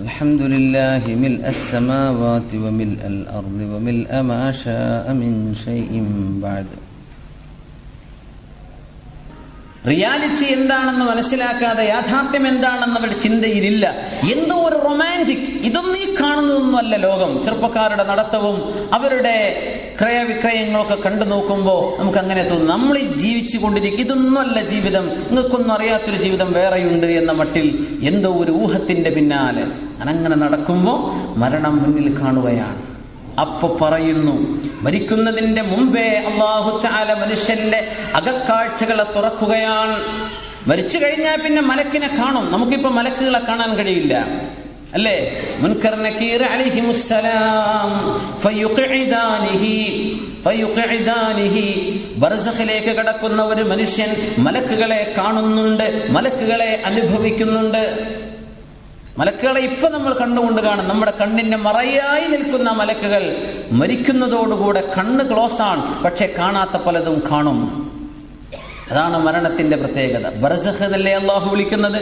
الحمد لله ملء السماوات وملء الأرض وملء ما شاء من شيء بعد reality എന്താണെന്ന് മനസ്സിലാക്കാതെ യാഥാർത്ഥ്യം എന്താണെന്ന് അവരുടെ ചിന്തയിലില്ല എന്തോ ഒരു റൊമാൻറ്റിക് ഇതൊന്നും ഈ കാണുന്നതൊന്നുമല്ല ലോകം ചെറുപ്പക്കാരുടെ നടത്തവും അവരുടെ ക്രയവിക്രയങ്ങളൊക്കെ കണ്ടു നോക്കുമ്പോൾ നമുക്ക് അങ്ങനെ തോന്നും നമ്മൾ ഈ ജീവിച്ചു കൊണ്ടിരിക്കും ഇതൊന്നുമല്ല ജീവിതം നിങ്ങൾക്കൊന്നും അറിയാത്തൊരു ജീവിതം വേറെയുണ്ട് എന്ന മട്ടിൽ എന്തോ ഒരു ഊഹത്തിന്റെ പിന്നാലെ അങ്ങനെ നടക്കുമ്പോൾ മരണം മുന്നിൽ കാണുകയാണ്. അപ്പൊ പറയുന്നു മരിക്കുന്നതിന്റെ മുമ്പേ അള്ളാഹു ചാല മനുഷ്യന്റെ അകക്കാഴ്ചകളെ തുറക്കുകയാണ്. മരിച്ചു കഴിഞ്ഞാൽ പിന്നെ മലക്കിനെ കാണും. നമുക്കിപ്പോ മലക്കുകളെ കാണാൻ കഴിയില്ല. അല്ലേ? മുൻകർ ബർസഖിലേക്ക് കടക്കുന്ന ഒരു മനുഷ്യൻ മലക്കുകളെ കാണുന്നുണ്ട് മലക്കുകളെ അനുഭവിക്കുന്നുണ്ട്. മലക്കുകളെ ഇപ്പൊ നമ്മൾ കണ്ണുകൊണ്ട് കാണും. നമ്മുടെ കണ്ണിന്റെ മറയായി നിൽക്കുന്ന മലക്കുകൾ മരിക്കുന്നതോടുകൂടെ കണ്ണ് ക്ലോസ് ആണ്. പക്ഷെ കാണാത്ത പലതും കാണും. അതാണ് മരണത്തിന്റെ പ്രത്യേകത. ബർസഹ് എന്നല്ലേ അള്ളാഹു വിളിക്കുന്നത്?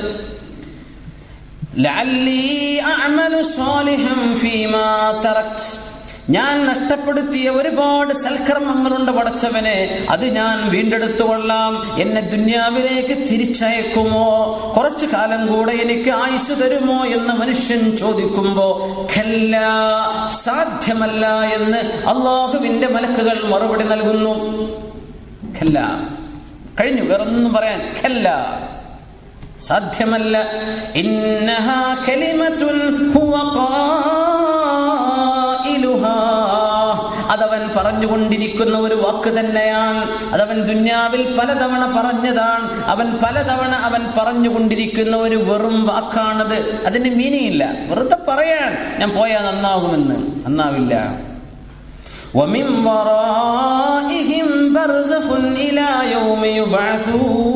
ലഅല്ലി അഅമലു സ്വാലിഹം ഫീമാ തറക്ത് ഞാൻ നഷ്ടപ്പെടുത്തിയ ഒരുപാട് സൽക്കർമ്മങ്ങളുണ്ട് പടച്ചവനെ. അത് ഞാൻ വീണ്ടെടുത്തുകൊള്ളാം. എന്നെ ദുന്യാവിലേക്ക് തിരിച്ചയക്കുമോ? കുറച്ചു കാലം കൂടെ എനിക്ക് ആയുസ് തരുമോ എന്ന് മനുഷ്യൻ ചോദിക്കുമ്പോ ഖല്ല സാധ്യമല്ല എന്ന് അള്ളാഹുവിന്റെ മലക്കുകൾ മറുപടി നൽകുന്നു. ഖല്ല കഴിഞ്ഞു വേറൊന്നും പറയാൻ. ഖല്ല സാധ്യമല്ല. ഇന്നഹ കലിമത്തുൻ ഹുവ ഖായിലുഹാ പറഞ്ഞുകൊണ്ടിരിക്കുന്ന ഒരു വാക്ക് തന്നെയാണ് അതവൻ ദുന്യാവിൽ പലതവണ പറഞ്ഞതാണ് അവൻ പലതവണ അവൻ പറഞ്ഞുകൊണ്ടിരിക്കുന്ന ഒരു വെറും വാക്കാണത് അതിന് മീനിങ് ഇല്ല വെറുതെ പറയാൻ ഞാൻ പോയാൽ നന്നാകുമെന്ന് നന്നാവില്ല ومن ورائهم برزخ إلى يوم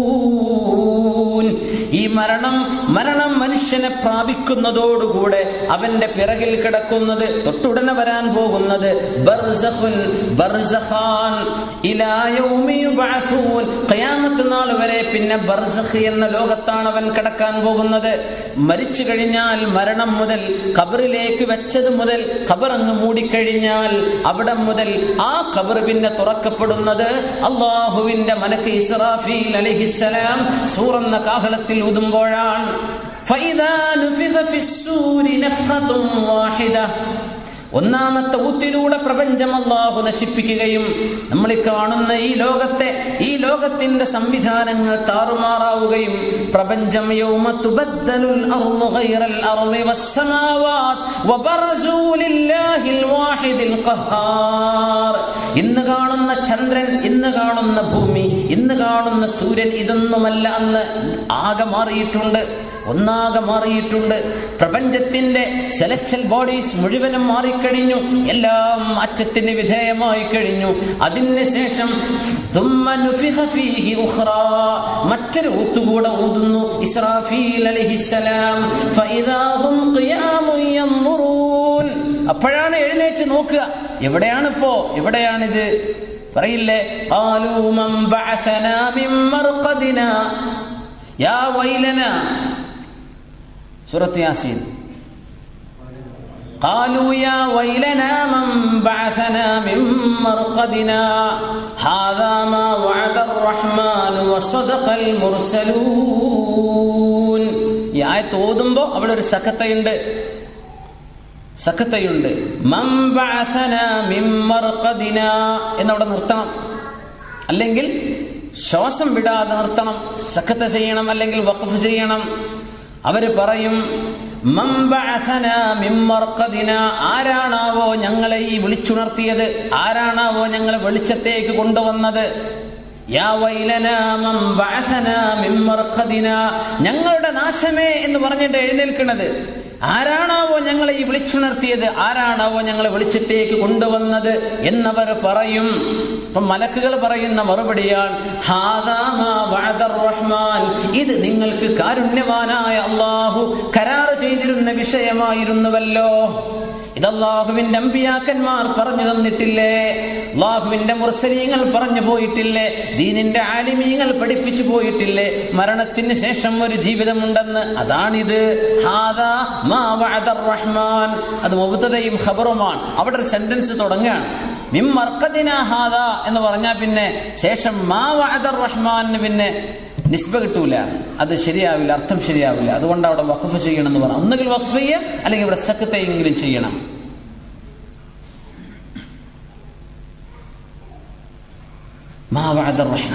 يبعثون ഈ മരണം മരണം മനുഷ്യനെ പ്രാപിക്കുന്നതോടുകൂടെ അവന്റെ പിറകിൽ കിടക്കുന്നത് തൊട്ടുടനെ വരാൻ പോകുന്നത് നാൾ വരെ പിന്നെ ബർസഖ് എന്ന ലോകത്താണ് അവൻ കിടക്കാൻ പോകുന്നത്. മരിച്ചു കഴിഞ്ഞാൽ മരണം മുതൽ കബറിലേക്ക് വെച്ചത് മുതൽ കബറങ്ങ് മൂടിക്കഴിഞ്ഞാൽ അവിടെ മുതൽ ആ ഖബർ പിന്നെ തുറക്കപ്പെടുന്നത് അള്ളാഹുവിന്റെ മലക്ക് ഇസ്രാഫീൽ അലൈഹിസ്സലാം സൂറന്ന കാഹളത്തിൽ ഊതുമ്പോഴാണ്. ഒന്നാമത്തെ ഊത്തിലൂടെ പ്രപഞ്ചം അള്ളാഹു നശിപ്പിക്കുകയും നമ്മൾ കാണുന്ന ഈ ലോകത്തെ ഈ ലോകത്തിന്റെ സംവിധാനങ്ങൾ താറുമാറാവുകയും പ്രപഞ്ചം യൗമത്തുബദ്ദലുൽ ഇന്ന് കാണുന്ന ചന്ദ്രൻ ഇന്ന് കാണുന്ന ഭൂമി ഇന്ന് കാണുന്ന സൂര്യൻ ഇതൊന്നുമല്ല അന്ന് ആകെ മാറിയിട്ടുണ്ട് ഒന്നാകെ മാറിയിട്ടുണ്ട്. പ്രപഞ്ചത്തിന്റെ സെലസ്റ്റൽ ബോഡീസ് മുഴുവനും മാറിക്കഴിഞ്ഞു എല്ലാം മാറ്റത്തിന് വിധേയമായി കഴിഞ്ഞു. അതിനുശേഷം മറ്റൊരു ഊത്തുകൂടെ ഊതുന്നു ഇസ്രാഫീൽ അലഹിസലാം അപ്പോഴാണ് എഴുന്നേറ്റ് നോക്കുക എവിടെയാണിപ്പോ എവിടെയാണിത് പറയില്ലേ قالوا من بعثنا من مرقدنا يا ويلنا سورة ياسين قالوا يا ويلنا من بعثنا من مرقدنا هذا ما وعد الرحمن وصدق المرسلون ഈ ആയത്ത് ഓതുമ്പോ അവിടെ ഒരു സഖത്തയുണ്ട് സഖത്തയുണ്ട്. എന്നവിടെ നിർത്തണം. അല്ലെങ്കിൽ ശ്വാസം വിടാതെ നിർത്തണം. സഖത്ത ചെയ്യണം അല്ലെങ്കിൽ വഖഫ് ചെയ്യണം. അവർ പറയും ആരാണാവോ ഞങ്ങളെ ഈ വിളിച്ചുണർത്തിയത്? ആരാണാവോ ഞങ്ങളെ വെളിച്ചത്തേക്ക് കൊണ്ടുവന്നത്? ഞങ്ങളുടെ നാശമേ എന്ന് പറഞ്ഞിട്ട് എഴുന്നേൽക്കുന്നത് ആരാണാവോ ഞങ്ങളെ ഈ വിളിച്ചുണർത്തിയത്? ആരാണാവോ ഞങ്ങളെ വെളിച്ചത്തേക്ക് കൊണ്ടുവന്നത്? എന്നവർ പറയും. ഇപ്പം മലക്കുകൾ പറയുന്ന മറുപടിയാണ് "ഹാദാ വഅദർ റഹ്മാൻ." ഇത് നിങ്ങൾക്ക് കാരുണ്യവാനായ അള്ളാഹു കരാറ് ചെയ്തിരുന്ന വിഷയമായിരുന്നുവല്ലോ. ഇത് അള്ളാഹുവിന്റെ അമ്പിയാക്കന്മാർ പറഞ്ഞു തന്നിട്ടില്ലേ? അള്ളാഹുവിന്റെ മുർസലീങ്ങൾ പറഞ്ഞു പോയിട്ടില്ലേ? ദീനിന്റെ ആലിമീങ്ങൾ പഠിപ്പിച്ചു പോയിട്ടില്ലേ? മരണത്തിന് ശേഷം ഒരു ജീവിതമുണ്ടെന്ന് അതാണിത്. അത് മുബത്തതയും ഖബറുമാണ്. അവിടെ ഒരു സെന്റൻസ് തുടങ്ങുകയാണ്. എന്ന് പറഞ്ഞാൽ പിന്നെ ശേഷം മാ വഅദർ റഹ്മാൻ പിന്നെ നിസ്ബ കിട്ടൂല. അത് ശരിയാവില്ല അർത്ഥം ശരിയാവില്ല. അതുകൊണ്ട് അവിടെ വഖഫ് ചെയ്യണം എന്ന് പറഞ്ഞു. ഒന്നുകിൽ വഖഫ് ചെയ്യുക അല്ലെങ്കിൽ ഇവിടെ സക്കത്തെങ്കിലും ചെയ്യണം.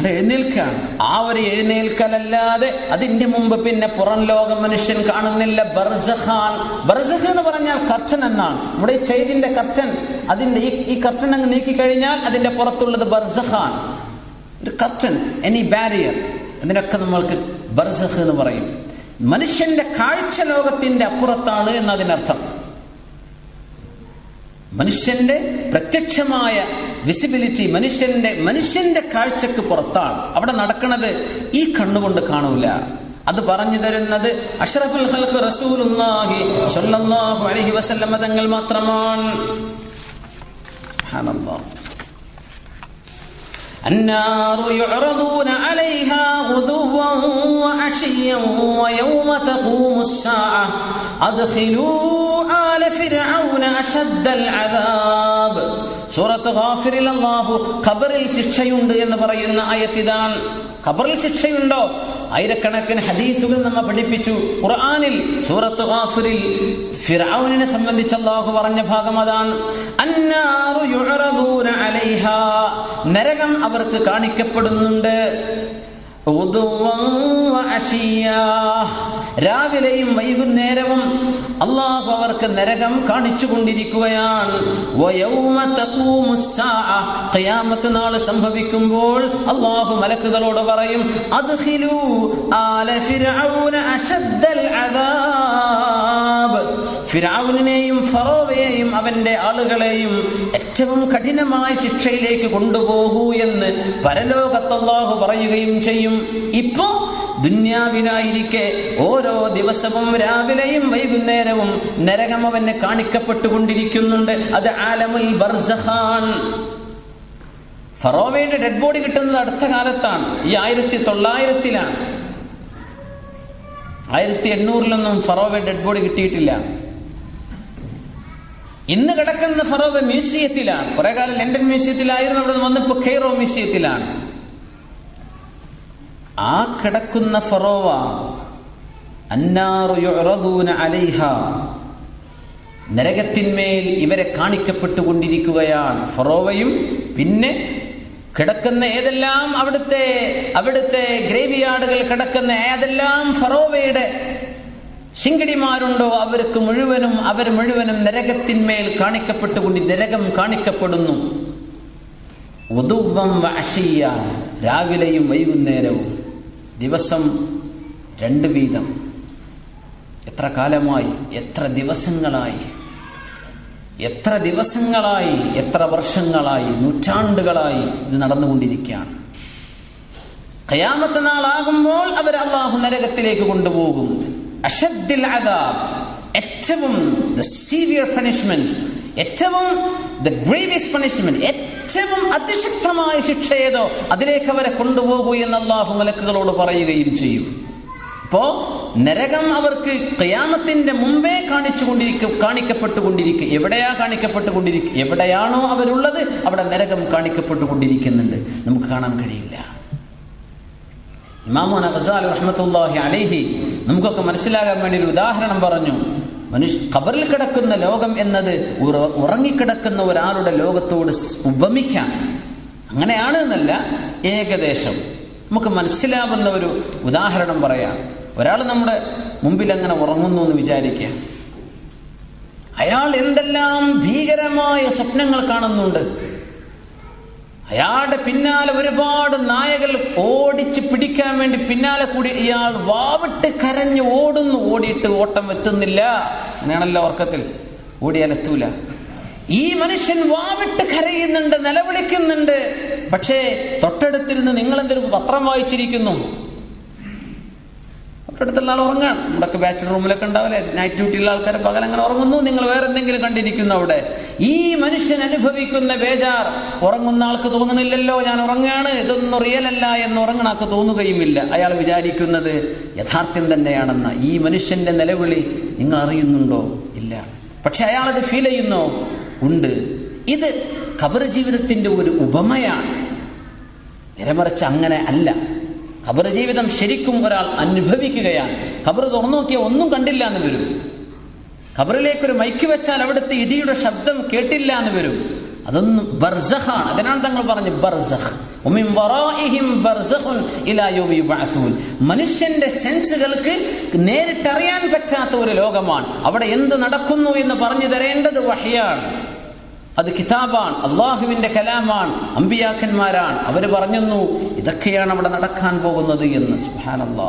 എഴുന്നേൽക്കാണ്. ആ ഒരു എഴുന്നേൽക്കലല്ലാതെ അതിന്റെ മുമ്പ് പിന്നെ പുറം ലോകം മനുഷ്യൻ കാണുന്നില്ല. ബർസഖാൻ. ബർസഖ് എന്ന് പറഞ്ഞാൽ കർട്ടൻ എന്നാണ്. നമ്മുടെ സ്റ്റേജിന്റെ കർട്ടൻ. അതിന്റെ ഈ ഈ കർട്ടൻ അങ്ങ് നീക്കി കഴിഞ്ഞാൽ അതിന്റെ പുറത്തുള്ളത് ബർസഖാൻ. ഒരു കർട്ടൻ എനി ബാരിയർ അതിനൊക്കെ നമ്മൾക്ക് ബർസഖ് എന്ന് പറയും. മനുഷ്യന്റെ കാഴ്ച ലോകത്തിന്റെ അപ്പുറത്താണ് എന്നതിനർത്ഥം. മനുഷ്യന്റെ പ്രത്യക്ഷമായ വിസിബിലിറ്റി മനുഷ്യന്റെ മനുഷ്യന്റെ കാഴ്ചക്ക് പുറത്താണ് അവിടെ നടക്കുന്നത് ഈ കണ്ണുകൊണ്ട് കാണൂല അത് പറഞ്ഞു തരുന്നത് അഷ്റഫുൽ ഖൽഖ് റസൂലുള്ളാഹി സ്വല്ലല്ലാഹു അലൈഹി വസല്ലം തങ്ങൾ മാത്രമാണ് സുബ്ഹാനല്ലാഹ് النار يعرضون عليها غدوا وعشيا ويوم تقوم الساعة أدخلوا آل فرعون أشد العذاب സൂറത്ത് ഗാഫിറിൽ അല്ലാഹു ഖബറിൽ ശിക്ഷയുണ്ട് എന്ന് പറയുന്ന ആയത്തിതാണ്. ഖബറിൽ ശിക്ഷയുണ്ടോ? ആയിരക്കണക്കിന് ഹദീസുകൾ നമ്മെ പഠിപ്പിച്ചു. ഖുർആാനിൽ സൂറത്ത് ഖാഫിറിൽ ഫിറാവുനെ സംബന്ധിച്ച് അള്ളാഹു പറഞ്ഞ ഭാഗം അതാണ്. നരകം അവർക്ക് കാണിക്കപ്പെടുന്നുണ്ട്. രാവിലെയും വൈകുന്നേരവും അള്ളാഹു അവർക്ക് നരകം കാണിച്ചു കൊണ്ടിരിക്കുകയാണ് നാൾ നാൾ സംഭവിക്കുമ്പോൾ അള്ളാഹു മലക്കുകളോട് പറയും അദ്ഖിലൂ ആല അദാബ്. ഫിറൌനെയും ഫറോവയെയും അവന്റെ ആളുകളെയും ഏറ്റവും കഠിനമായ ശിക്ഷയിലേക്ക് കൊണ്ടുപോകൂ എന്ന് പരലോകത്തല്ലാഹു പറയുകയും ചെയ്യും. ഇപ്പോ ദുന്യാവിലായിരിക്കെ ഓരോ ദിവസവും രാവിലെയും വൈകുന്നേരവും നരകം അവന് കാണിക്കപ്പെട്ടുകൊണ്ടിരിക്കുന്നുണ്ട്. അത് ആലമുൽ ബർസഖാൻ. ഫറോവയുടെ ഡെഡ് ബോഡി കിട്ടുന്നത് അടുത്ത കാലത്താണ്. ഈ ആയിരത്തി തൊള്ളായിരത്തിലാണ് ആയിരത്തി എണ്ണൂറിലൊന്നും ഫറോവ ഡെഡ് ബോഡി കിട്ടിയിട്ടില്ല. ഇന്ന് കിടക്കുന്ന ഫറോവ മ്യൂസിയത്തിലാണ്. കുറെ കാലം ലണ്ടൻ മ്യൂസിയത്തിലായിരുന്നു അവിടെ നിന്ന് വന്നപ്പോ കെയ്റോ മ്യൂസിയത്തിലാണ്. ആ കിടക്കുന്ന ഫറോവ നരകത്തിന്മേൽ ഇവരെ കാണിക്കപ്പെട്ടുകൊണ്ടിരിക്കുകയാണ് ഫറോവയും പിന്നെ കിടക്കുന്ന ഏതെല്ലാം അവിടുത്തെ അവിടുത്തെ ഗ്രേവിയാർഡുകൾ കിടക്കുന്ന ഏതെല്ലാം ഫറോവയുടെ ശിങ്കടിമാരുണ്ടോ അവർക്ക് മുഴുവനും അവർ മുഴുവനും നരകത്തിന്മേൽ കാണിക്കപ്പെട്ടുകൊണ്ട് നരകം കാണിക്കപ്പെടുന്നു. ഉദുവം വഅശിയ്യ രാവിലെയും വൈകുന്നേരവും. ദിവസം രണ്ട് വീതം. എത്ര കാലമായി എത്ര ദിവസങ്ങളായി എത്ര ദിവസങ്ങളായി എത്ര വർഷങ്ങളായി നൂറ്റാണ്ടുകളായി ഇത് നടന്നുകൊണ്ടിരിക്കുകയാണ്. കയാമത്ത് നാളാകുമ്പോൾ അവർ അള്ളാഹു നരകത്തിലേക്ക് കൊണ്ടുപോകും. അദാബ് ഏറ്റവും ദ സീവിയർ പണിഷ്മെന്റ് ഏറ്റവും ദ ഗ്രേവിയസ് പണിഷ്മെന്റ് ഏറ്റവും അതിശക്തമായ ശിക്ഷ ഏതോ അതിലേക്ക് അവരെ കൊണ്ടുപോകൂ എന്ന് അള്ളാഹു മലക്കുകളോട് പറയുകയും ചെയ്യും. അപ്പോ നരകം അവർക്ക് കയാമത്തിന്റെ മുമ്പേ കാണിച്ചു കൊണ്ടിരിക്കും കാണിക്കപ്പെട്ടുകൊണ്ടിരിക്കും എവിടെയാ കാണിക്കപ്പെട്ടുകൊണ്ടിരിക്കും എവിടെയാണോ അവരുള്ളത് അവിടെ നരകം കാണിക്കപ്പെട്ടുകൊണ്ടിരിക്കുന്നുണ്ട്. നമുക്ക് കാണാൻ കഴിയില്ല. ഇമാമുന ഗസാൽ റഹ്മത്തുല്ലാഹി നമുക്കൊക്കെ മനസ്സിലാകാൻ വേണ്ടി ഒരു ഉദാഹരണം പറഞ്ഞു. മനുഷ്യ ഖബറിൽ കിടക്കുന്ന ലോകം എന്നത് ഉറ- ഉറങ്ങിക്കിടക്കുന്ന ഒരാളുടെ ലോകത്തോട് ഉപമിക്കാം. അങ്ങനെയാണ് എന്നല്ല ഏകദേശം. നമുക്ക് മനസ്സിലാവുന്ന ഒരു ഉദാഹരണം പറയാം. ഒരാൾ നമ്മുടെ മുമ്പിൽ അങ്ങനെ ഉറങ്ങുന്നു എന്ന് വിചാരിക്കുക. അയാൾ എന്തെല്ലാം ഭീകരമായ സ്വപ്നങ്ങൾ കാണുന്നുണ്ട്. അയാളുടെ പിന്നാലെ ഒരുപാട് നായകൾ ഓടിച്ച് പിടിക്കാൻ വേണ്ടി പിന്നാലെ കൂടി ഇയാൾ വാവിട്ട് കരഞ്ഞ് ഓടുന്നു. ഓടിയിട്ട് ഓട്ടം എത്തുന്നില്ല. അങ്ങനെയാണല്ലോ ഉറക്കത്തിൽ. ഓടിയാൽ എത്തൂല. ഈ മനുഷ്യൻ വാവിട്ട് കരയുന്നുണ്ട് നിലവിളിക്കുന്നുണ്ട്. പക്ഷേ തൊട്ടടുത്തിരുന്ന് നിങ്ങൾ എന്തൊരു പത്രം വായിച്ചിരിക്കുന്നു? തൊട്ടടുത്തുള്ള ആൾ ഉറങ്ങാൻ. നമ്മുടെയൊക്കെ ബാച്ചിലർ റൂമിലൊക്കെ ഉണ്ടാവില്ലേ? നൈറ്റ് ഡ്യൂട്ടിയുള്ള ആൾക്കാർ പകൽ അങ്ങനെ ഉറങ്ങുന്നു. നിങ്ങൾ വേറെ എന്തെങ്കിലും കണ്ടിരിക്കുന്നു അവിടെ. ഈ മനുഷ്യൻ അനുഭവിക്കുന്ന ബേജാർ. ഉറങ്ങുന്ന ആൾക്ക് തോന്നണില്ലല്ലോ. ഞാൻ ഉറങ്ങുകയാണ്. ഇതൊന്നും റിയലല്ല എന്ന് ഉറങ്ങണ ആൾക്ക് തോന്നുകയുമില്ല. അയാൾ വിചാരിക്കുന്നത് യഥാർത്ഥ്യം തന്നെയാണെന്ന. ഈ മനുഷ്യന്റെ നിലവിളി നിങ്ങൾ അറിയുന്നുണ്ടോ? ഇല്ല. പക്ഷെ അയാൾ അത് ഫീൽ ചെയ്യുന്നോ. ഉണ്ട്. ഇത് ഖബർ ജീവിതത്തിന്റെ ഒരു ഉപമയാണ്. നേരെമറിച്ച് അങ്ങനെ അല്ല. ഖബർ ജീവിതം ശരിക്കും ഒരാൾ അനുഭവിക്കുകയാണ്. ഖബർ തുറന്നു നോക്കിയാൽ ഒന്നും കണ്ടില്ല എന്ന് വരും. ഖബറിലേക്കൊരു മൈക്ക് വെച്ചാൽ അവിടുത്തെ ഇടിയുടെ ശബ്ദം കേട്ടില്ല എന്ന് വരും. അതൊന്നും ബർസഖാണ് അതിനാണ് തങ്ങൾ പറഞ്ഞു ബർസഹ്. മനുഷ്യന്റെ സെൻസുകൾക്ക് നേരിട്ടറിയാൻ പറ്റാത്ത ഒരു ലോകമാണ്. അവിടെ എന്ത് നടക്കുന്നു എന്ന് പറഞ്ഞു തരേണ്ടത് വഹിയാണ്. അത് കിതാബാണ് അള്ളാഹുവിന്റെ കലാമാണ് അമ്പിയാക്കന്മാരാണ്. അവർ പറഞ്ഞു ഇതൊക്കെയാണ് അവിടെ നടക്കാൻ പോകുന്നത് എന്ന്. സുഹാനല്ലാ